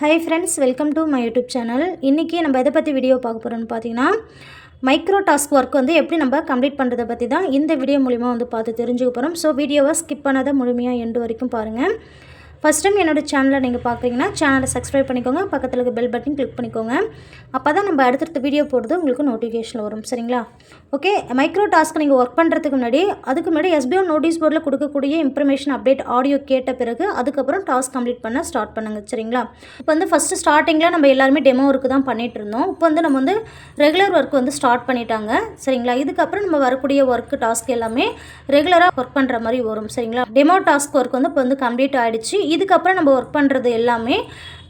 Hi friends welcome to my YouTube channel இன்றைக்கி நம்ம எதை பற்றி வீடியோ பார்க்க போகிறோம்னு பார்த்தீங்கன்னா மைக்ரோ டாஸ்க் ஒர்க் வந்து எப்படி நம்ம கம்ப்ளீட் பண்ணுறதை பற்றி தான் இந்த வீடியோ மூலிமா வந்து பார்த்து தெரிஞ்சுக்க போகிறோம் ஸோ வீடியோவை ஸ்கிப் பண்ணாத முழுமையாக எண்டு வரைக்கும் பாருங்கள் ஃபஸ்ட் டைம் என்னோட சேனலை நீங்கள் பார்க்குறீங்கன்னா சேனலை சப்ஸ்கிரைப் பண்ணிக்கோங்க. பக்கத்தில் இருக்க பெல் பட்டன் கிளிக் பண்ணிக்கோங்க. அப்போ தான் நம்ம அடுத்தடுத்த வீடியோ போடுறது உங்களுக்கு நோட்டிஃபிகேஷன் வரும். சரிங்களா? ஓகே மைக்ரோ டாஸ்க் நீங்கள் ஒர்க் பண்ணுறதுக்கு முன்னாடி அதுக்கு முன்னாடி எஸ்பிஓ நோட்டீஸ் போர்டில் கொடுக்கக்கூடிய இன்ஃபர்மேஷன் அப்டேட் ஆடியோ கேட்ட பிறகு அதுக்கப்புறம் டாஸ்க் கம்ப்ளீட் பண்ண ஸ்டார்ட் பண்ணுங்க. சரிங்களா? இப்போ வந்து ஃபஸ்ட்டு ஸ்டார்டிங்கில் நம்ம எல்லாருமே டெமோ ஒர்க்கு தான் பண்ணிட்டு இருந்தோம். இப்போ வந்து நம்ம வந்து ரெகுலர் ஒர்க் வந்து ஸ்டார்ட் பண்ணிட்டாங்க. சரிங்களா? இதுக்கப்புறம் நம்ம வரக்கூடிய ஒர்க் டாஸ்க் எல்லாமே ரெகுலராக ஒர்க் பண்ணுற மாதிரி வரும். சரிங்களா? டெமோ டாஸ்க் ஒர்க் வந்து இப்போ வந்து கம்ப்ளீட் ஆகிடுச்சு இதுக்கப்புறம் நம்ம ஒர்க் பண்ணுறது எல்லாமே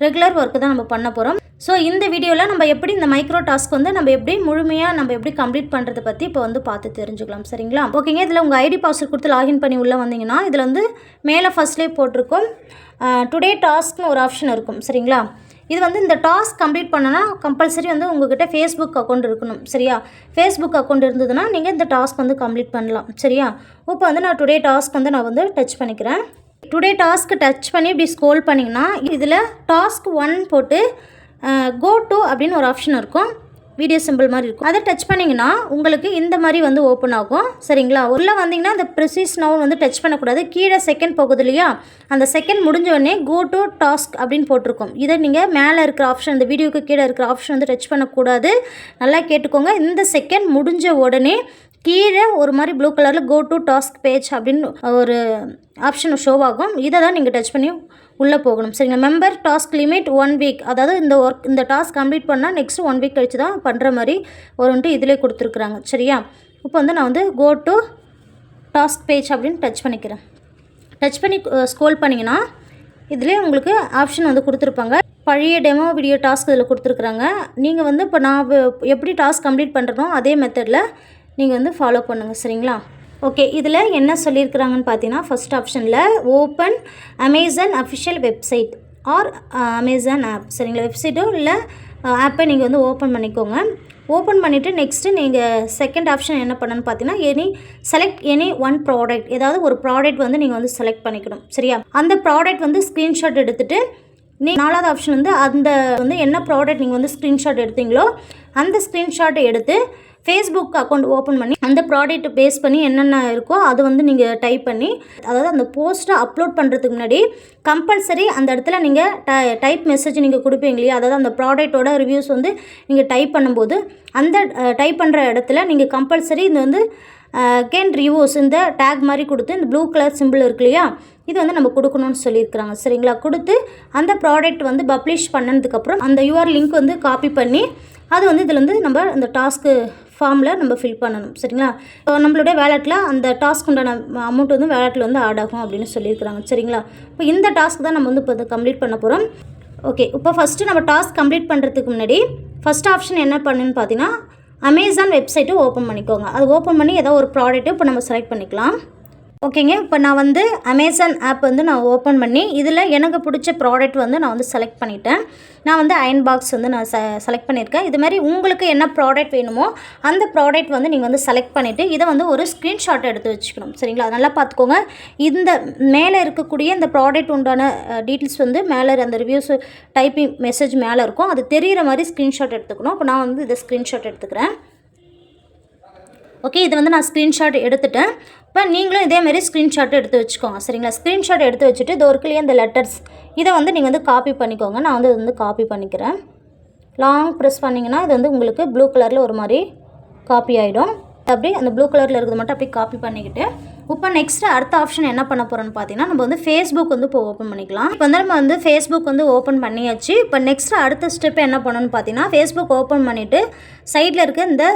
ரெகுலர் ஒர்க்கு தான் நம்ம பண்ண போகிறோம் ஸோ இந்த வீடியோவில் நம்ம எப்படி இந்த மைக்ரோ டாஸ்க் வந்து நம்ம எப்படி முழுமையாக நம்ம எப்படி கம்ப்ளீட் பண்ணுறதை பற்றி இப்போ வந்து பார்த்து தெரிஞ்சுக்கலாம் சரிங்களா? ஓகேங்க இதில் உங்கள் ஐடி பாஸ்வேர்ட் கொடுத்து லாகின் பண்ணி உள்ளே வந்தீங்கன்னா இதில் வந்து மேலே ஃபஸ்ட்லேயே போட்டிருக்கும். டுடே டாஸ்க்னு ஒரு ஆப்ஷன் இருக்கும் சரிங்களா? இது வந்து இந்த டாஸ்க் கம்ப்ளீட் பண்ணனா கம்பல்சரி வந்து உங்ககிட்ட ஃபேஸ்புக் அக்கௌண்ட் இருக்கணும் சரியா? ஃபேஸ்புக் அக்கௌண்ட் இருந்ததுன்னா நீங்கள் இந்த டாஸ்க் வந்து கம்ப்ளீட் பண்ணலாம் சரியா? இப்போ வந்து நான் டுடே டாஸ்க் வந்து நான் வந்து டச் பண்ணிக்கிறேன். டுடே டாஸ்க்கு டச் பண்ணி இப்படி ஸ்க்ரோல் பண்ணிங்கன்னா இதில் டாஸ்க் ஒன் போட்டு கோ டு அப்படின்னு ஒரு ஆப்ஷன் இருக்கும். வீடியோ சிம்பிள் மாதிரி இருக்கும். அதை டச் பண்ணிங்கன்னா உங்களுக்கு இந்த மாதிரி வந்து ஓப்பன் ஆகும். சரிங்களா? உள்ளே வந்தீங்கன்னா அந்த ப்ரிசீஸ் நவுன் வந்து டச் பண்ணக்கூடாது. கீழே செகண்ட் போகுது இல்லையா? அந்த செகண்ட் முடிஞ்ச உடனே கோ டு டாஸ்க் அப்படின்னு போட்டிருக்கும். இதை நீங்கள் மேலே இருக்கிற ஆப்ஷன் இந்த வீடியோக்கு கீழே இருக்கிற ஆப்ஷன் வந்து டச் பண்ணக்கூடாது. நல்லா கேட்டுக்கோங்க. இந்த செகண்ட் முடிஞ்ச உடனே கீழே ஒரு மாதிரி ப்ளூ கலரில் கோ டு டாஸ்க் பேஜ் அப்படின்னு ஒரு ஆப்ஷன் ஷோ ஆகும். இதை தான் நீங்கள் டச் பண்ணி உள்ளே போகணும். சரிங்க member task limit one week அதாவது இந்த ஒர்க் இந்த டாஸ்க் கம்ப்ளீட் பண்ணால் நெக்ஸ்ட் ஒன் வீக் கழிச்சு தான் பண்ணுற மாதிரி ஒருன்ட்டு இதிலே கொடுத்துருக்குறாங்க. சரியா? இப்போ வந்து நான் வந்து கோ டு டாஸ்க் பேஜ் அப்படின்னு டச் பண்ணிக்கிறேன். டச் பண்ணி ஸ்க்ரோல் பண்ணிங்கன்னா இதிலே உங்களுக்கு ஆப்ஷன் வந்து கொடுத்துருப்பாங்க. பழைய டெமோ வீடியோ டாஸ்க் இதில் கொடுத்துருக்குறாங்க. நீங்கள் வந்து இப்போ நான் எப்படி டாஸ்க் கம்ப்ளீட் பண்ணுறனோ அதே மெத்தடில் நீங்கள் வந்து ஃபாலோ பண்ணுங்கள் சரிங்களா? ஓகே இதில் என்ன சொல்லியிருக்கிறாங்கன்னு பார்த்தீங்கன்னா ஃபஸ்ட் ஆப்ஷனில் open Amazon official website or Amazon app சரிங்களா? வெப்சைட்டோ இல்லை ஆப்பை நீங்கள் வந்து ஓப்பன் பண்ணிக்கோங்க. ஓப்பன் பண்ணிவிட்டு நெக்ஸ்ட்டு நீங்கள் செகண்ட் ஆப்ஷன் என்ன பண்ணணும்னு பார்த்தீங்கன்னா any select any one product ஏதாவது ஒரு ப்ராடக்ட் வந்து நீங்கள் வந்து செலக்ட் பண்ணிக்கணும் சரியா? அந்த ப்ராடக்ட் வந்து ஸ்க்ரீன்ஷாட் எடுத்துகிட்டு நீ நாலாவது ஆப்ஷன் வந்து அந்த வந்து என்ன ப்ராடக்ட் நீங்கள் வந்து ஸ்க்ரீன்ஷாட் எடுத்தீங்களோ அந்த ஸ்க்ரீன்ஷாட்டை எடுத்து ஃபேஸ்புக் அக்கௌண்ட் ஓப்பன் பண்ணி அந்த ப்ராடக்ட் பேஸ் பண்ணி என்னென்ன இருக்கோ அதை வந்து நீங்கள் டைப் பண்ணி அதாவது அந்த போஸ்ட்டை அப்லோட் பண்ணுறதுக்கு முன்னாடி கம்பல்சரி அந்த இடத்துல நீங்கள் ட டைப் மெசேஜ் நீங்கள் கொடுப்பீங்க இல்லையா? அதாவது அந்த ப்ராடக்ட்டோட ரிவ்யூஸ் வந்து நீங்கள் டைப் பண்ணும்போது அந்த டைப் பண்ணுற இடத்துல நீங்கள் கம்பல்சரி இது வந்து கேன் ரிவ்யூஸ் இந்த டேக் மாதிரி கொடுத்து இந்த ப்ளூ கலர் சிம்பிள் இருக்கு இல்லையா? இது வந்து நம்ம கொடுக்கணும்னு சொல்லியிருக்கிறாங்க. சரிங்களா? கொடுத்து அந்த ப்ராடக்ட் வந்து பப்ளிஷ் பண்ணதுக்கப்புறம் அந்த யூஆர் லிங்க் வந்து காப்பி பண்ணி அது வந்து இதில் வந்து நம்ம அந்த டாஸ்க்கு ஃபார்மில் நம்ம ஃபில் பண்ணணும். சரிங்களா? இப்போ நம்மளுடைய வேலெட்டில் அந்த டாஸ்க் உண்டான அமௌண்ட் வந்து வேலெட்டில் வந்து ஆட் ஆகும் அப்படின்னு சொல்லியிருக்கிறாங்க. சரிங்களா? இப்போ இந்த டாஸ்க் தான் நம்ம வந்து இப்போ கம்ப்ளீட் பண்ண போகிறோம் ஓகே இப்போ ஃபஸ்ட்டு நம்ம டாஸ்க் கம்ப்ளீட் பண்ணுறதுக்கு முன்னாடி ஃபஸ்ட் ஆப்ஷன் என்ன பண்ணுன்னு பார்த்தீங்கன்னா அமேசான் வெப்சைட்டு ஓப்பன் பண்ணிக்கோங்க. அது ஓப்பன் பண்ணி ஏதோ ஒரு ப்ராடக்ட்டு இப்போ நம்ம செலக்ட் பண்ணிக்கலாம். ஓகேங்க இப்போ நான் வந்து அமேசான் ஆப் வந்து நான் ஓப்பன் பண்ணி இதில் எனக்கு பிடிச்ச ப்ராடக்ட் வந்து நான் வந்து செலக்ட் பண்ணிட்டேன். நான் வந்து அயன் பாக்ஸ் வந்து நான் செலக்ட் பண்ணியிருக்கேன் இது மாதிரி உங்களுக்கு என்ன ப்ராடக்ட் வேணுமோ அந்த ப்ராடக்ட் வந்து நீங்கள் வந்து செலக்ட் பண்ணிவிட்டு இதை வந்து ஒரு ஸ்க்ரீன்ஷாட் எடுத்து வச்சுக்கணும். சரிங்களா? நல்லா பார்த்துக்கோங்க. இந்த மேலே இருக்கக்கூடிய இந்த ப்ராடக்ட் உண்டான டீட்டெயில்ஸ் வந்து மேலே அந்த ரிவ்யூஸ் டைப்பிங் மெசேஜ் மேலே இருக்கும். அது தெரிகிற மாதிரி ஸ்க்ரீன்ஷாட் எடுத்துக்கணும். இப்போ நான் வந்து இதை ஸ்க்ரீன்ஷாட் எடுத்துக்கிறேன். ஓகே இது வந்து நான் ஸ்க்ரீன்ஷாட் எடுத்துட்டேன். இப்போ நீங்களும் இதேமாரி ஸ்க்ரீன்ஷாட் எடுத்து வச்சுக்கோங்க. சரிங்களா? ஸ்க்ரீன்ஷாட் எடுத்து வச்சுட்டு இது ஒரு இந்த லெட்டர்ஸ் இதை வந்து நீங்கள் வந்து காப்பி பண்ணிக்கோங்க. நான் வந்து இது வந்து காப்பி பண்ணிக்கிறேன். லாங் ப்ரெஸ் பண்ணிங்கன்னா இது வந்து உங்களுக்கு ப்ளூ கலரில் ஒரு மாதிரி காப்பி ஆகிடும் அப்படியே அந்த ப்ளூ கலரில் இருக்கிறது மட்டும் அப்படியே காப்பி பண்ணிக்கிட்டு இப்போ நெக்ஸ்ட் அடுத்த ஆப்ஷன் என்ன பண்ண போகிறோம்னு பார்த்தீங்கன்னா நம்ம வந்து ஃபேஸ்புக் வந்து இப்போ ஓப்பன் பண்ணிக்கலாம். இப்போ வந்து நம்ம வந்து ஃபேஸ்புக் வந்து ஓப்பன் பண்ணியாச்சு. இப்போ நெக்ஸ்ட் அடுத்த ஸ்டெப் என்ன பண்ணணும்னு பார்த்தீங்கன்னா ஃபேஸ்புக் ஓப்பன் பண்ணிவிட்டு சைடில் இருக்க இந்த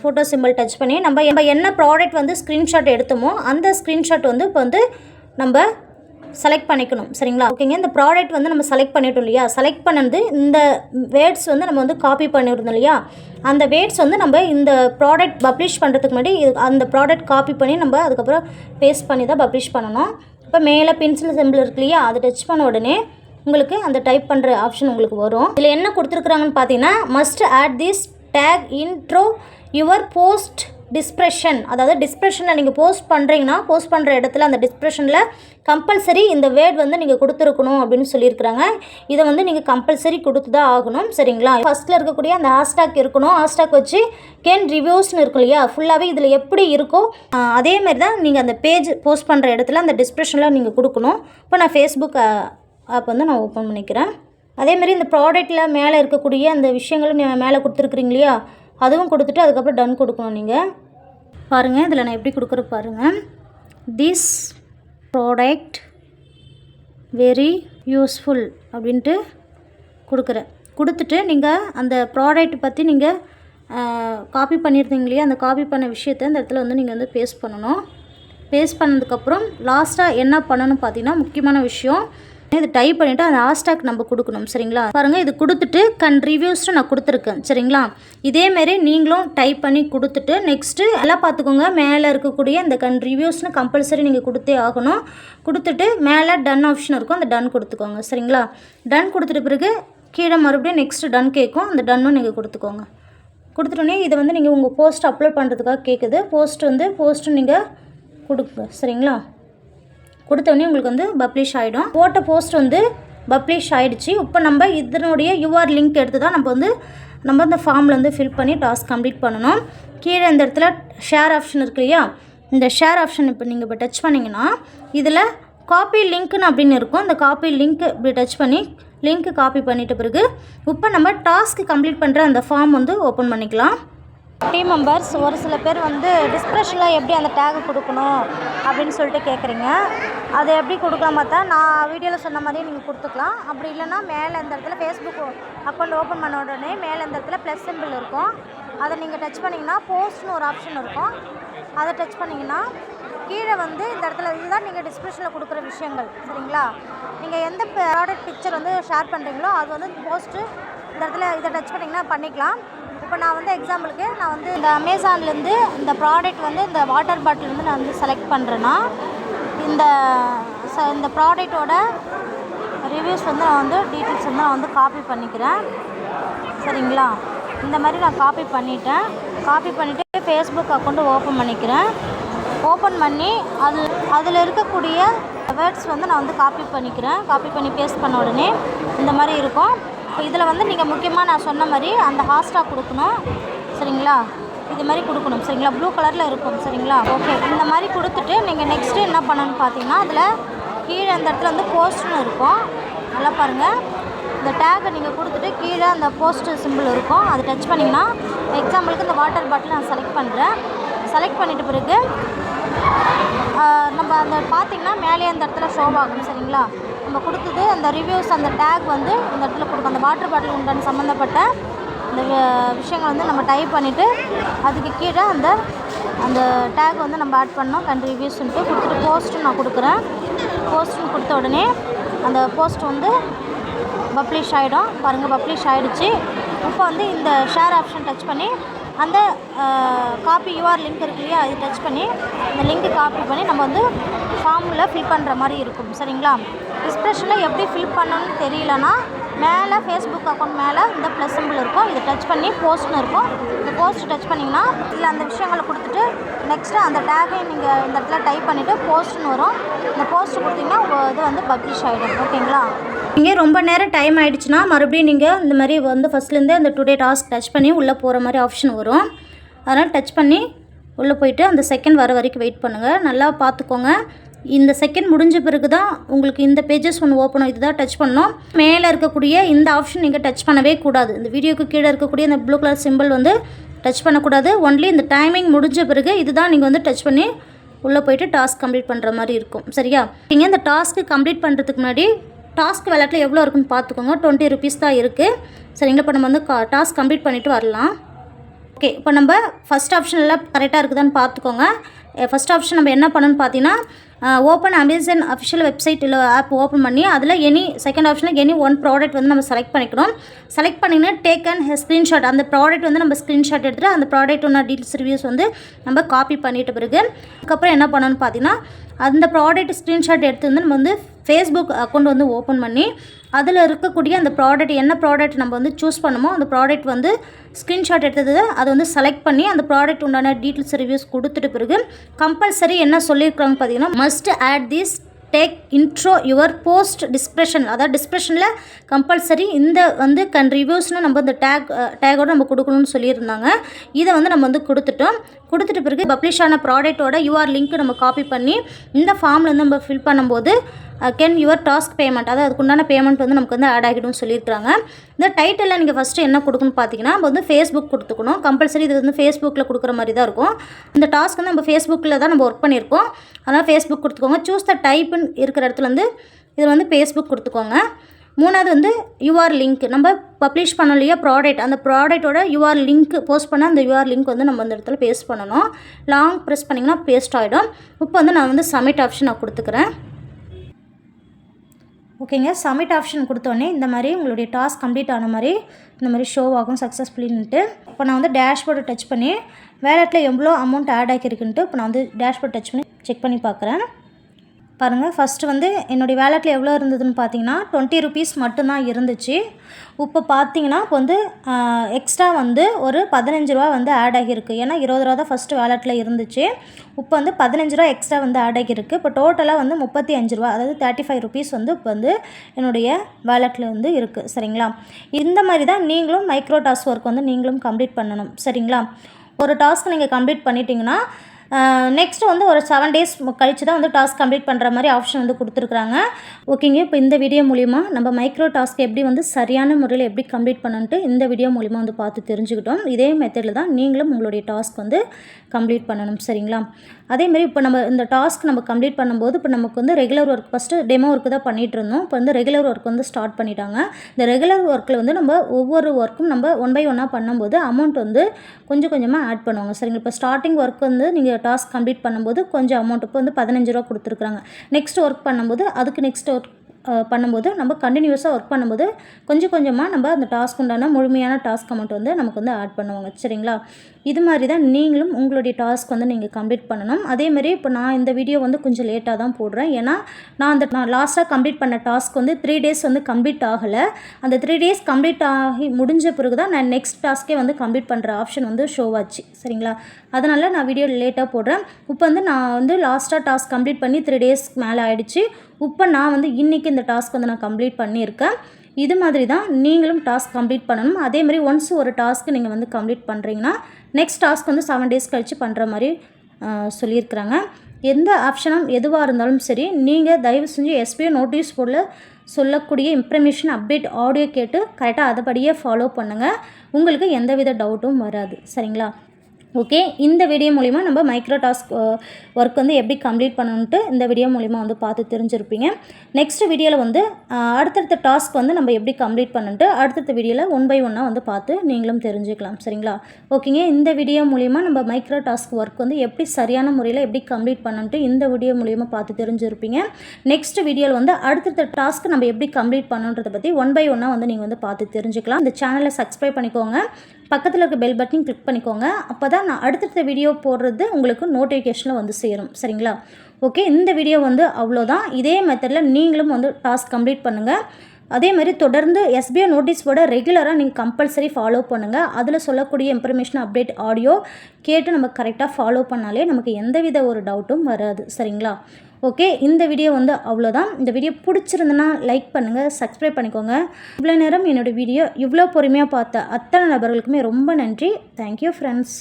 ஃபோட்டோ சிம்பிள் டச் பண்ணி நம்ம நம்ம என்ன ப்ராடக்ட் வந்து ஸ்க்ரீன்ஷாட் எடுத்தோமோ அந்த ஸ்க்ரீன்ஷாட் வந்து இப்போ வந்து நம்ம செலக்ட் பண்ணிக்கணும் சரிங்களா? ஓகேங்க இந்த ப்ராடக்ட் வந்து நம்ம செலக்ட் பண்ணிட்டோம் இல்லையா? செலக்ட் பண்ணது இந்த வேர்ட்ஸ் வந்து நம்ம வந்து காப்பி பண்ணியிருந்தோம் இல்லையா? அந்த வேர்ட்ஸ் வந்து நம்ம இந்த ப்ராடக்ட் பப்ளிஷ் பண்ணுறதுக்கு முன்னாடி இது அந்த ப்ராடக்ட் காப்பி பண்ணி நம்ம அதுக்கப்புறம் பேஸ்ட் பண்ணி தான் பப்ளிஷ் பண்ணணும். இப்போ மேலே பென்சில் சிம்பிள் இருக்கு இல்லையா? அதை டச் பண்ண உடனே உங்களுக்கு அந்த டைப் பண்ணுற ஆப்ஷன் உங்களுக்கு வரும். இதில் என்ன கொடுத்துருக்குறாங்கன்னு பார்த்தீங்கன்னா must add this tag intro your post description அதாவது டிஸ்ப்ரெஷனில் நீங்கள் போஸ்ட் பண்ணுறீங்கன்னா போஸ்ட் பண்ணுற இடத்துல அந்த டிஸ்ப்ரெஷனில் கம்பல்சரி இந்த வேர்ட் வந்து நீங்கள் கொடுத்துருக்கணும் அப்படின்னு சொல்லியிருக்கிறாங்க. இதை வந்து நீங்கள் கம்பல்சரி கொடுத்து தான் ஆகணும் சரிங்களா? ஃபஸ்ட்டில் இருக்கக்கூடிய அந்த ஹேஷ்டாக் இருக்கணும். ஹேஷ்டாக் வச்சு கேன் ரிவ்யூஸ்னு இருக்கும் இல்லையா? ஃபுல்லாகவே இதில் எப்படி இருக்கோ அதே மாதிரி தான் நீங்கள் அந்த பேஜ் போஸ்ட் பண்ணுற இடத்துல அந்த டிஸ்ப்ரெஷனில் நீங்கள் கொடுக்கணும். இப்போ நான் ஃபேஸ்புக் ஆப் வந்து நான் ஓப்பன் பண்ணிக்கிறேன். அதேமாரி இந்த ப்ராடக்ட்டில் மேலே இருக்கக்கூடிய அந்த விஷயங்களும் நீங்கள் மேலே கொடுத்துருக்குறீங்க இல்லையா? அதுவும் கொடுத்துட்டு அதுக்கப்புறம் டன் கொடுக்கணும் நீங்கள் பாருங்கள் இதில் நான் எப்படி கொடுக்குற பாருங்கள் திஸ் ப்ராடக்ட் வெரி யூஸ்ஃபுல் அப்படின்ட்டு கொடுக்குறேன். கொடுத்துட்டு நீங்கள் அந்த ப்ராடக்ட் பற்றி நீங்கள் காப்பி பண்ணியிருந்தீங்க இல்லையா? அந்த காப்பி பண்ண விஷயத்த அந்த இடத்துல வந்து நீங்கள் வந்து பேஸ்ட் பண்ணணும். பேஸ்ட் பண்ணதுக்கப்புறம் லாஸ்ட்டாக என்ன பண்ணணும் பார்த்தீங்கன்னா முக்கியமான விஷயம் இது டைப் பண்ணிவிட்டு அந்த ஹாஸ்டாக் நம்ம கொடுக்கணும் சரிங்களா? பாருங்கள் இது கொடுத்துட்டு கன் ரிவ்யூஸ்ட்டு நான் கொடுத்துருக்கேன் சரிங்களா? இதேமாரி நீங்களும் டைப் பண்ணி கொடுத்துட்டு நெக்ஸ்ட்டு எல்லாம் பார்த்துக்கோங்க. மேலே இருக்கக்கூடிய இந்த கன் ரிவ்யூஸ்னு கம்பல்சரி நீங்கள் கொடுத்தே ஆகணும். கொடுத்துட்டு மேலே டன் ஆப்ஷன் இருக்கும் அந்த டன் கொடுத்துக்கோங்க சரிங்களா? டன் கொடுத்துட்ட பிறகு கீழே மறுபடியும் நெக்ஸ்ட்டு டன் கேட்கும் அந்த டன்னும் நீங்கள் கொடுத்துக்கோங்க. கொடுத்துட்டோன்னே இதை வந்து நீங்கள் உங்கள் போஸ்ட் அப்லோட் பண்ணுறதுக்காக கேட்குது போஸ்ட் வந்து போஸ்ட்டு நீங்கள் கொடுங்க சரிங்களா? கொடுத்தோடனே உங்களுக்கு வந்து பப்ளிஷ் ஆகிடும் போட்ட போஸ்ட் வந்து பப்ளிஷ் ஆகிடுச்சு இப்போ நம்ம இதனுடைய யூஆர் லிங்க் எடுத்து தான் நம்ம வந்து நம்ம அந்த ஃபார்மில் வந்து ஃபில் பண்ணி டாஸ்க் கம்ப்ளீட் பண்ணணும். கீழே இந்த இடத்துல ஷேர் ஆப்ஷன் இருக்கு இல்லையா? இந்த ஷேர் ஆப்ஷன் இப்போ நீங்கள் இப்போ டச் பண்ணிங்கன்னா இதில் காப்பி லிங்க்னு அப்படின்னு இருக்கும். இந்த காப்பி லிங்க் இப்படி டச் பண்ணி லிங்க்கு காப்பி பண்ணிட்ட பிறகு இப்போ நம்ம டாஸ்க் கம்ப்ளீட் பண்ணுற அந்த ஃபார்ம் வந்து ஓப்பன் பண்ணிக்கலாம். டீம் மெம்பர்ஸ் ஒரு சில பேர் வந்து டிஸ்கிரிப்ஷனில் எப்படி அந்த டேக் கொடுக்கணும் அப்படின்னு சொல்லிட்டு கேட்குறீங்க அது எப்படி கொடுக்கலாம் பார்த்தா நான் வீடியோவில் சொன்ன மாதிரியே நீங்கள் கொடுத்துக்கலாம். அப்படி இல்லைன்னா மேலே இந்த இடத்துல ஃபேஸ்புக் அக்கௌண்ட் ஓப்பன் பண்ண உடனே மேலே இந்த இடத்துல ப்ளஸ் சிம்பிள் இருக்கும். அதை நீங்கள் டச் பண்ணிங்கன்னா போஸ்ட்னு ஒரு ஆப்ஷன் இருக்கும். அதை டச் பண்ணிங்கன்னா கீழே வந்து இந்த இடத்துல இதுதான் நீங்கள் டிஸ்கிரிப்ஷனில் கொடுக்குற விஷயங்கள் சரிங்களா? நீங்கள் எந்த ப்ராடக்ட் பிக்சர் வந்து ஷேர் பண்ணுறீங்களோ அது வந்து போஸ்ட்டு இந்த இடத்துல இதை டச் பண்ணிங்கன்னா பண்ணிக்கலாம். இப்போ நான் வந்து எக்ஸாம்பிளுக்கு நான் வந்து இந்த அமேசான்லேருந்து இந்த ப்ராடக்ட் வந்து இந்த வாட்டர் பாட்டில் வந்து நான் வந்து செலக்ட் பண்ணுறேன்னா இந்த ச இந்த ப்ராடக்ட்டோட ரிவ்யூஸ் வந்து நான் வந்து டீட்டெயில்ஸ் வந்து நான் வந்து காப்பி பண்ணிக்கிறேன். சரிங்களா? இந்த மாதிரி நான் காப்பி பண்ணிட்டேன். காப்பி பண்ணிவிட்டு ஃபேஸ்புக் அக்கௌண்ட்டு ஓப்பன் பண்ணிக்கிறேன். ஓப்பன் பண்ணி அது அதில் இருக்கக்கூடிய வேர்ட்ஸ் வந்து நான் வந்து காப்பி பண்ணிக்கிறேன். காப்பி பண்ணி பேஸ்ட் பண்ண உடனே இந்த மாதிரி இருக்கும். இப்போ இதில் வந்து நீங்கள் முக்கியமாக நான் சொன்ன மாதிரி அந்த ஹாஸ்டாக் கொடுக்கணும். சரிங்களா? இது மாதிரி கொடுக்கணும். சரிங்களா? ப்ளூ கலரில் இருக்கும். சரிங்களா? ஓகே இந்த மாதிரி கொடுத்துட்டு நீங்கள் நெக்ஸ்ட்டு என்ன பண்ணணும்னு பார்த்தீங்கன்னா அதில் கீழே அந்த இடத்துல வந்து போஸ்ட்னு இருக்கும். நல்லா பாருங்கள் இந்த டேக்கை நீங்கள் கொடுத்துட்டு கீழே அந்த போஸ்ட் சிம்பிள் இருக்கும். அதை டச் பண்ணிங்கன்னா எக்ஸாம்பிளுக்கு இந்த வாட்டர் பாட்டில் நான் செலக்ட் பண்ணுறேன் செலக்ட் பண்ணிட்ட பிறகு நம்ம அந்த பார்த்தீங்கன்னா மேலே அந்த இடத்துல ஷோ ஆகும். சரிங்களா? நம்ம கொடுத்தது அந்த ரிவ்யூஸ் அந்த டேக் வந்து இந்த இடத்துல கொடுக்கும். அந்த வாட்டர் பாட்டில் உண்டான சம்மந்தப்பட்ட அந்த விஷயங்கள் வந்து நம்ம டைப் பண்ணிவிட்டு அதுக்கு கீழே அந்த அந்த டேக் வந்து நம்ம ஆட் பண்ணோம் கண்ட் ரிவ்யூஸ்ன்ட்டு கொடுத்துட்டு போஸ்ட்டு நான் கொடுக்குறேன். போஸ்ட்டுன்னு கொடுத்த உடனே அந்த போஸ்ட் வந்து பப்ளிஷ் ஆகிடும் பாருங்கள் பப்ளிஷ் ஆகிடுச்சு இப்போ வந்து இந்த ஷேர் ஆப்ஷன் டச் பண்ணி அந்த காப்பி யூஆர் லிங்க் இருக்கு இல்லையா? அது டச் பண்ணி அந்த லிங்க்கு காப்பி பண்ணி நம்ம வந்து ஃபார்மில் ஃபில் பண்ணுற மாதிரி இருக்கும். சரிங்களா? டிஸ்கிரிப்ஷனில் எப்படி ஃபில் பண்ணணும்னு தெரியலனா மேலே ஃபேஸ்புக் அக்கௌண்ட் மேலே இந்த ப்ளஸ் சிம்பிள் இருக்கும். இதை டச் பண்ணி போஸ்ட்னு இருக்கும். இந்த போஸ்ட் டச் பண்ணிங்கன்னா இதில் அந்த விஷயங்களை கொடுத்துட்டு நெக்ஸ்ட்டு அந்த டேகை நீங்கள் இந்த இடத்துல டைப் பண்ணிவிட்டு போஸ்ட்னு வரும். இந்த போஸ்ட் கொடுத்தீங்கன்னா உங்கள் இது வந்து பப்ளிஷ் ஆகிடும் ஓகேங்களா? இங்கே ரொம்ப நேரம் டைம் ஆகிடுச்சுன்னா மறுபடியும் நீங்கள் இந்த மாதிரி வந்து ஃபஸ்ட்லேருந்தே அந்த டுடே டாஸ்க் டச் பண்ணி உள்ளே போகிற மாதிரி ஆப்ஷன் வரும். அதனால் டச் பண்ணி உள்ளே போயிட்டு அந்த செகண்ட் வர வரைக்கும் வெயிட் பண்ணுங்கள் நல்லா பார்த்துக்கோங்க. இந்த செகண்ட் முடிஞ்ச பிறகு தான் உங்களுக்கு இந்த பேஜஸ் ஒன்று ஓப்பன் இதுதான் டச் பண்ணோம் மேலே இருக்கக்கூடிய இந்த ஆப்ஷன் நீங்கள் டச் பண்ணவே கூடாது. இந்த வீடியோக்கு கீழே இருக்கக்கூடிய இந்த ப்ளூ கலர் சிம்பிள் வந்து டச் பண்ணக்கூடாது. ஒன்லி இந்த டைமிங் முடிஞ்ச பிறகு இதுதான் நீங்கள் வந்து டச் பண்ணி உள்ளே போயிட்டு டாஸ்க் கம்ப்ளீட் பண்ணுற மாதிரி இருக்கும். சரியா? நீங்கள் இந்த டாஸ்க்கு கம்ப்ளீட் பண்ணுறதுக்கு முன்னாடி டாஸ்க் விளையாட்டில் எவ்வளோ இருக்குன்னு பார்த்துக்கோங்க. டுவெண்ட்டி ருபீஸ் தான் இருக்குது சரிங்களா? இப்போ நம்ம வந்து டாஸ்க் கம்ப்ளீட் பண்ணிவிட்டு வரலாம். ஓகே இப்போ நம்ம ஃபஸ்ட் ஆப்ஷனில் கரெக்டாக இருக்குதான்னு பார்த்துக்கோங்க. ஃபஸ்ட் ஆப்ஷன் நம்ம என்ன பண்ணணும்னு பார்த்தீங்கன்னா ஓப்பன் அமேசான் அஃபிஷியல் வெப்சைட் இல்லை ஆப் ஓப்பன் பண்ணி அதில் எனி செகண்ட் ஆப்ஷனில் எனி ஒன் ப்ராடக்ட் வந்து நம்ம செலக்ட் பண்ணிக்கணும் செலக்ட் பண்ணிங்கன்னா டேக் அண்ட் ஸ்க்ரீன்ஷாட் அந்த ப்ராடக்ட் வந்து நம்ம ஸ்க்ரீன்ஷாட் எடுத்துகிட்டு அந்த ப்ராடக்ட் ஒன்று டீட்டெயில்ஸ் ரிவ்யூஸ் வந்து நம்ம காப்பி பண்ணிட்ட பிறகு அதுக்கப்புறம் என்ன பண்ணணும்னு பார்த்தீங்கன்னா அந்த ப்ராடக்ட் ஸ்க்ரீன்ஷாட் எடுத்து வந்து நம்ம வந்து ஃபேஸ்புக் அக்கௌண்ட் வந்து ஓப்பன் பண்ணி அதில் இருக்கக்கூடிய அந்த ப்ராடக்ட் என்ன ப்ராடக்ட் நம்ம வந்து சூஸ் பண்ணுமோ அந்த ப்ராடக்ட் வந்து ஸ்க்ரீன்ஷாட் எடுத்தது அதை வந்து செலக்ட் பண்ணி அந்த ப்ராடக்ட் உண்டான டீட்டெயில்ஸ் ரிவ்யூஸ் கொடுத்துட்டு பிறகு கம்பல்சரி என்ன சொல்லியிருக்காங்க பார்த்தீங்கன்னா must add this tag intro your post description அதாவது டிஸ்கிரிப்ஷனில் கம்பல்சரி இந்த வந்து கன் ரிவ்யூஸ்னு நம்ம இந்த டேக் டேக்கோடு நம்ம கொடுக்கணும்னு சொல்லியிருந்தாங்க. இதை வந்து நம்ம வந்து கொடுத்துட்டோம். கொடுத்துட்டு பிறகு பப்ளிஷ் ஆன ப்ராடக்ட்டோட யூஆர் லிங்க் நம்ம காப்பி பண்ணி இந்த ஃபார்மில் வந்து நம்ம ஃபில் பண்ணும்போது கேன் யுவர் டாஸ்க் பேமெண்ட் அதாவது அதுக்குண்டான பேமெண்ட் வந்து நமக்கு வந்து ஆட் ஆகிடும்னு சொல்லியிருக்காங்க இந்த டைட்டிலில் நீங்கள் ஃபஸ்ட்டு என்ன கொடுக்கணும்னு பார்த்தீங்கன்னா நம்ம வந்து ஃபேஸ்புக் கொடுத்துக்கணும். கம்பல்சரி இது வந்து ஃபேஸ்புக்கில் கொடுக்குற மாதிரி தான் இருக்கும். இந்த டாஸ்க் வந்து நம்ம ஃபேஸ்புக்கில் தான் நம்ம ஒர்க் பண்ணியிருக்கோம். அதனால் ஃபேஸ்புக் கொடுத்துக்கோங்க. சூஸ் த டைப்புன்னு இருக்கிற இடத்துல வந்து இதில் வந்து ஃபேஸ்புக் கொடுத்துக்கோங்க. மூணாவது வந்து யூஆர் லிங்க் நம்ம பப்ளிஷ் பண்ணலையா ப்ராடக்ட் அந்த ப்ராடக்ட்டோட யூஆர் லிங்க் போஸ்ட் பண்ண அந்த யூஆர் லிங்க் வந்து நம்ம அந்த இடத்துல பேஸ்ட் பண்ணணும். லாங் ப்ரெஸ் பண்ணிங்கன்னா பேஸ்ட் ஆகிடும் இப்போ வந்து நான் வந்து சப்மிட் ஆப்ஷன் நான் கொடுத்துக்கிறேன். ஓகேங்க. சப்மிட் ஆப்ஷன் கொடுத்தோன்னே இந்த மாதிரி உங்களுடைய டாஸ்க் கம்ப்ளீட் ஆன மாதிரி இந்த மாதிரி ஷோ ஆகும் சக்ஸஸ்ஃபுல்லின்ட்டு இப்போ நான் வந்து டேஷ்போர்டை டச் பண்ணி வேலெட்டில் எவ்வளோ அமௌண்ட் ஆட் ஆகியிருக்குன்ட்டு இப்போ நான் வந்து டேஷ்போர்ட் டச் பண்ணி செக் பண்ணி பார்க்குறேன். பாருங்கள் ஃபஸ்ட்டு வந்து என்னுடைய வேலெட்டில் எவ்வளோ இருந்ததுன்னு பார்த்தீங்கன்னா டுவெண்ட்டி ருபீஸ் மட்டும்தான் இருந்துச்சு. இப்போ பார்த்தீங்கன்னா இப்போ வந்து எக்ஸ்ட்ரா வந்து ஒரு பதினஞ்சு ரூபா வந்து ஆட் ஆகியிருக்கு. ஏன்னா இருபது ரூபா தான் ஃபஸ்ட்டு வேலெட்டில் இருந்துச்சு. இப்போ வந்து பதினஞ்சு ரூபா எக்ஸ்ட்ரா வந்து ஆட் ஆகியிருக்கு. இப்போ டோட்டலாக வந்து முப்பத்தி அஞ்சு ரூபா அதாவது தேர்ட்டி ஃபைவ் ருபீஸ் வந்து இப்போ வந்து என்னுடைய வேலெட்டில் வந்து இருக்குது சரிங்களா? இந்த மாதிரி தான் நீங்களும் மைக்ரோ டாஸ்க் ஒர்க் வந்து நீங்களும் கம்ப்ளீட் பண்ணணும். சரிங்களா? ஒரு டாஸ்க் நீங்கள் கம்ப்ளீட் பண்ணிட்டீங்கன்னா நெக்ஸ்ட் வந்து ஒரு செவன் டேஸ் கழிச்சு தான் வந்து டாஸ்க் கம்ப்ளீட் பண்ணுற மாதிரி ஆப்ஷன் வந்து கொடுத்துருக்குறாங்க. ஓகேங்க இப்போ இந்த வீடியோ மூலிமா நம்ம மைக்ரோ டாஸ்க் எப்படி வந்து சரியான முறையில் எப்படி கம்ப்ளீட் பண்ணணுன்ட்டு இந்த வீடியோ மூலிமா வந்து பார்த்து தெரிஞ்சுக்கிட்டோம். இதே மெத்தடில் தான் நீங்களும் உங்களுடைய டாஸ்க் வந்து கம்ப்ளீட் பண்ணணும் சரிங்களா? அதேமாரி இப்போ நம்ம இந்த டாஸ்க் நம்ம கம்ப்ளீட் பண்ணும்போது இப்போ நமக்கு வந்து regular work first demo work தான் பண்ணிகிட்டு இருந்தோம் இப்போ வந்து ரெகுலர் ஒர்க் வந்து ஸ்டார்ட் பண்ணிட்டாங்க. இந்த ரெகுலர் ஒர்க்கில் வந்து நம்ம ஒவ்வொரு ஒர்க்கும் நம்ம ஒன் பை ஒன்னாக பண்ணும்போது அமௌண்ட் வந்து கொஞ்சம் கொஞ்சமாக ஆட் பண்ணுவாங்க சரிங்களா? இப்போ ஸ்டார்டிங் ஒர்க் வந்து நீங்கள் டாஸ்க் கம்ப்ளீட் பண்ணும்போது கொஞ்சம் அமௌண்ட் இப்போ வந்து பதினஞ்சு ரூபா கொடுத்துருக்குறாங்க. நெக்ஸ்ட் ஒர்க் பண்ணும்போது அதுக்கு நெக்ஸ்ட் ஒர்க் பண்ணும்போது நம்ம கண்டினியூஸாக ஒர்க் பண்ணும்போது கொஞ்சம் கொஞ்சமாக நம்ம அந்த டாஸ்க் உண்டான முழுமையான டாஸ்க் அமௌண்ட் வந்து நமக்கு வந்து ஆட் பண்ணுவாங்க. சரிங்களா? இது மாதிரி தான் நீங்களும் உங்களுடைய டாஸ்க் வந்து நீங்கள் கம்ப்ளீட் பண்ணணும். அதேமாதிரி இப்போ நான் இந்த வீடியோ வந்து கொஞ்சம் லேட்டாக தான் போடுறேன். ஏன்னா நான் அந்த நான் லாஸ்ட்டாக கம்ப்ளீட் பண்ண டாஸ்க் வந்து த்ரீ டேஸ் வந்து கம்ப்ளீட் ஆகலை. அந்த த்ரீ டேஸ் கம்ப்ளீட் ஆகி முடிஞ்ச பிறகு தான் நான் நெக்ஸ்ட் டாஸ்க்கே வந்து கம்ப்ளீட் பண்ணுற ஆப்ஷன் வந்து ஷோவாச்சு சரிங்களா? அதனால் நான் வீடியோ லேட்டாக போடுறேன். இப்போ வந்து நான் வந்து லாஸ்ட்டாக டாஸ்க் கம்ப்ளீட் பண்ணி த்ரீ டேஸ்க்கு மேலே ஆகிடுச்சு இப்போ நான் வந்து இன்றைக்கி இந்த டாஸ்க் வந்து நான் கம்ப்ளீட் பண்ணியிருக்கேன். இது மாதிரி தான் நீங்களும் டாஸ்க் கம்ப்ளீட் பண்ணணும். அதே மாதிரி ஒன்ஸ் ஒரு டாஸ்க்கு நீங்கள் வந்து கம்ப்ளீட் பண்ணுறீங்கன்னா நெக்ஸ்ட் டாஸ்க் வந்து செவன் டேஸ் கழித்து பண்ணுற மாதிரி சொல்லியிருக்கிறாங்க. எந்த ஆப்ஷனும் எதுவாக இருந்தாலும் சரி நீங்கள் தயவு செஞ்சு எஸ்பிஐ நோட்டீஸ் போர்டில் சொல்லக்கூடிய இன்ஃபர்மேஷன் அப்டேட் ஆடியோ கேட்டு கரெக்டாக அதைப்படியே ஃபாலோ பண்ணுங்கள் உங்களுக்கு எந்தவித டவுட்டும் வராது. சரிங்களா? ஓகே இந்த வீடியோ மூலிமா நம்ம மைக்ரோ டாஸ்க் ஒர்க் வந்து எப்படி கம்ப்ளீட் பண்ணணுன்ட்டு இந்த வீடியோ மூலிமா வந்து பார்த்து தெரிஞ்சிருப்பீங்க. நெக்ஸ்ட் வீடியோவில் வந்து uh, அடுத்தடுத்த டாஸ்க் வந்து நம்ம எப்படி கம்ப்ளீட் பண்ணிட்டு அடுத்தடுத்த வீடியோவில் ஒன் பை ஒன்னாக வந்து பார்த்து நீங்களும் தெரிஞ்சுக்கலாம். சரிங்களா? ஓகேங்க இந்த வீடியோ மூலிமா நம்ம மைக்ரோ டாஸ்க் ஒர்க் வந்து எப்படி சரியான முறையில் எப்படி கம்ப்ளீட் பண்ணணுன்ட்டு இந்த வீடியோ மூலிமா பார்த்து தெரிஞ்சிருப்பீங்க. நெக்ஸ்ட் வீடியோவில் வந்து அடுத்தடுத்த டாஸ்க் நம்ம எப்படி கம்ப்ளீட் பண்ணுன்றதை பற்றி ஒன் பை ஒன்னாக வந்து நீங்கள் வந்து பார்த்து தெரிஞ்சுக்கலாம். இந்த சேனலை சப்ஸ்கிரைப் பண்ணிக்கோங்க. பக்கத்தில் இருக்க பெல் பட்டனையும் கிளிக் பண்ணிக்கோங்க. அப்போ தான் நான் அடுத்தடுத்த வீடியோ போடுறது உங்களுக்கு நோட்டிஃபிகேஷனில் வந்து சேரும். சரிங்களா? ஓகே இந்த வீடியோ வந்து அவ்வளோதான் இதே மெத்தடில் நீங்களும் வந்து டாஸ்க் கம்ப்ளீட் பண்ணுங்கள் அதே மாதிரி தொடர்ந்து எஸ்பிஐ நோட்டீஸோட ரெகுலராக நீங்கள் கம்பல்சரி ஃபாலோ பண்ணுங்கள் அதில் சொல்லக்கூடிய இன்ஃபர்மேஷன் அப்டேட் ஆடியோ கேட்டு நம்ம கரெக்டாக ஃபாலோ பண்ணாலே நமக்கு எந்தவித ஒரு டவுட்டும் வராது. சரிங்களா? ஓகே இந்த வீடியோ வந்து அவ்வளோதான். இந்த வீடியோ பிடிச்சிருந்தனா லைக் பண்ணுங்கள் சப்ஸ்கிரைப் பண்ணிக்கோங்க. இவ்வளோ நேரம் என்னோடய வீடியோ இவ்வளோ பொறுமையாக பார்த்த அத்தனை நபர்களுக்குமே ரொம்ப நன்றி. Thank you friends